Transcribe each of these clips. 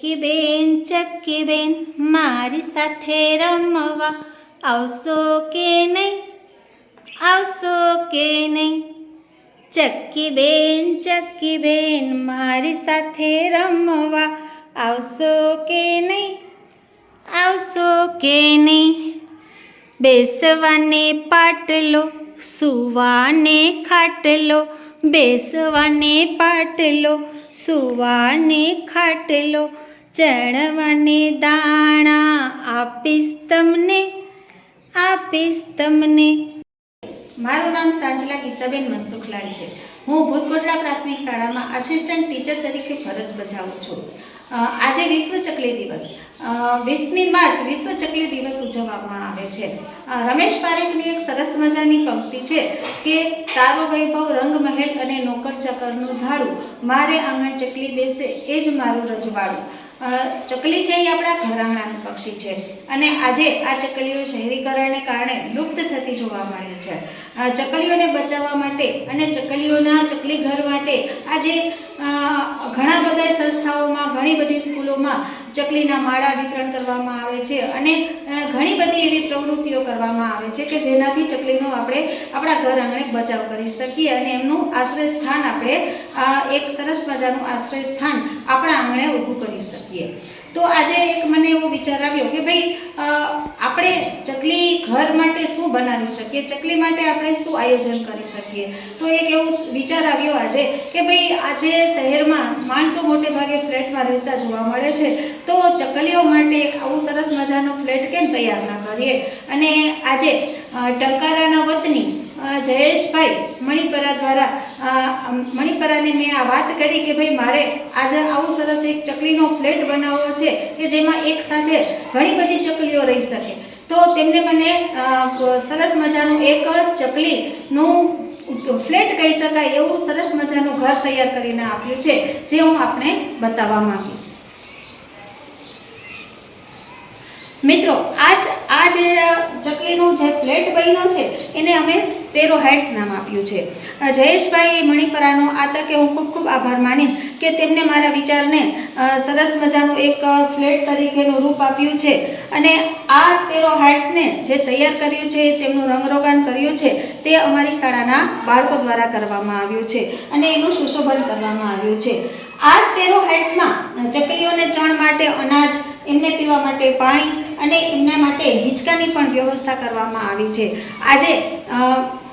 ચક્કી બેન ચક્કી બેન મારી સાથે રમવા આવશો કે નહીં? આવશો કે નહીં? ચક્કી બેન ચક્કી બેન મારી સાથે રમવા આવશો કે નહીં? આવશો કે નહીં? બેસવાને પાટલો સુવાને ખાટલો બેસવાને પાટલો સુવાને ખાટલો ચણવાને દાણા આપીશ તમને આપીશ તમને. મારું નામ સાંજલા ગીતાબેન મનસુખલાલ છે. હું ભૂતકોટલા પ્રાથમિક શાળામાં આસિસ્ટન્ટ ટીચર તરીકે ફરજ બજાવું છું. આજે વિશ્વ ચકલી દિવસ. વીસમી માર્ચ વિશ્વ ચકલી દિવસ ઉજવવામાં આવે છે. રમેશ પારેખની એક સરસ મજાની પંક્તિ છે કે, તારો વૈભવ રંગ મહેલ અને નોકર ચકરનું ધાડું મારે આંગણ ચકલી બેસે, એ જ મારું રજવાડું. ચકલી છે એ આપણા ઘરાણાનું પક્ષી છે. અને આજે આ ચકલીઓ શહેરીકરણને કારણે લુપ્ત થતી જોવા મળે છે. ચકલીઓને બચાવવા માટે અને ચકલીઓના ચકલી ઘર માટે આજે ઘણા બધા સંસ્થાઓમાં, ઘણી બધી સ્કૂલોમાં ચકલીના માળા વિતરણ કરવામાં આવે છે અને ઘણી બધી એવી પ્રવૃત્તિઓ કરવામાં આવે છે કે જેનાથી ચકલીનો આપણે આપણા ઘર આંગણે બચાવ કરી શકીએ અને એમનું આશ્રય સ્થાન આપણે એક સરસ મજાનું આશ્રય સ્થાન આપણા આંગણે ઊભું કરી શકીએ. તો આજે એક મને એવો વિચાર આવ્યો કે ભાઈ આપણે ચકલી ઘર માટે શું બનાવી શકીએ? ચકલી માટે આપણે શું આયોજન કરી શકીએ? તો એક એવો વિચાર આવ્યો આજે કે ભાઈ, આજે શહેરમાં માણસો મોટે ભાગે ફ્લેટમાં રહેતા જોવા મળે છે. તો ચકલીઓ માટે એક આવું સરસ મજાનો ફ્લેટ કેમ તૈયાર ના કરીએ? અને આજે ટંકારાના વતની જયેશભાઈ મણિપરા દ્વારા મણિપરાને મેં આ વાત કરી કે ભાઈ મારે આજે આવું સરસ એક ચકલીનો ફ્લેટ બનાવવો છે કે જેમાં એક સાથે ઘણી બધી ચકલીઓ રહી શકે. તો તેમને મને સરસ મજાનું એક ચકલીનું ફ્લેટ કહી શકાય એવું સરસ મજાનું ઘર તૈયાર કરીને આપ્યું છે, જે હું આપને બતાવવા માંગીશ. મિત્રો, આજ આ જે જે ફ્લેટ બન્યો છે, એને અમે સ્પેરો હાઇટ્સ નામ આપ્યું છે. જયેશભાઈ મણિપરાનો આ તકે હું ખૂબ ખૂબ આભાર માની કે તેમને મારા વિચારને સરસ મજાનું એક ફ્લેટ તરીકેનું રૂપ આપ્યું છે. અને આ સ્પેરો હાઇટ્સને જે તૈયાર કર્યું છે, તેમનું રંગરોગાન કર્યું છે, તે અમારી શાળાના બાળકો દ્વારા કરવામાં આવ્યું છે અને એનું સુશોભન કરવામાં આવ્યું છે. આ સ્પેરો હાઇટ્સમાં ચકલીઓને ચણ માટે અનાજ, એમને પીવા માટે પાણી અને એમના માટે હિંચકાની પણ વ્યવસ્થા કરવામાં આવી છે. આજે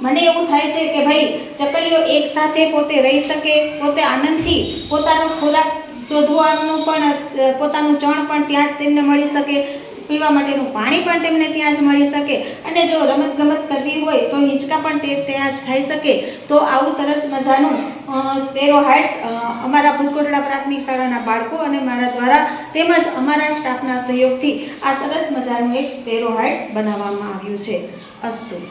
મને એવું થાય છે કે ભાઈ, ચકલીઓ એકસાથે પોતે રહી શકે, પોતે આનંદથી પોતાનો ખોરાક શોધવાનું પણ પોતાનું ચણ પણ ત્યાં જ તેમને મળી શકે. પીવા માટેનું પાણી પણ તેમને ત્યાં જ મળી શકે અને જો રમત ગમત કરવી હોય તો હિંચકા પણ તે ત્યાં જ ખાઈ શકે. તો આવું સરસ મજાનું સ્પેરો હાઇટ્સ અમારા ભૂતકોટડા પ્રાથમિક શાળાના બાળકો અને મારા દ્વારા તેમજ અમારા સ્ટાફના સહયોગથી આ સરસ મજાનું એક સ્પેરો હાઇટ્સ બનાવવામાં આવ્યું છે. અસ્તુ.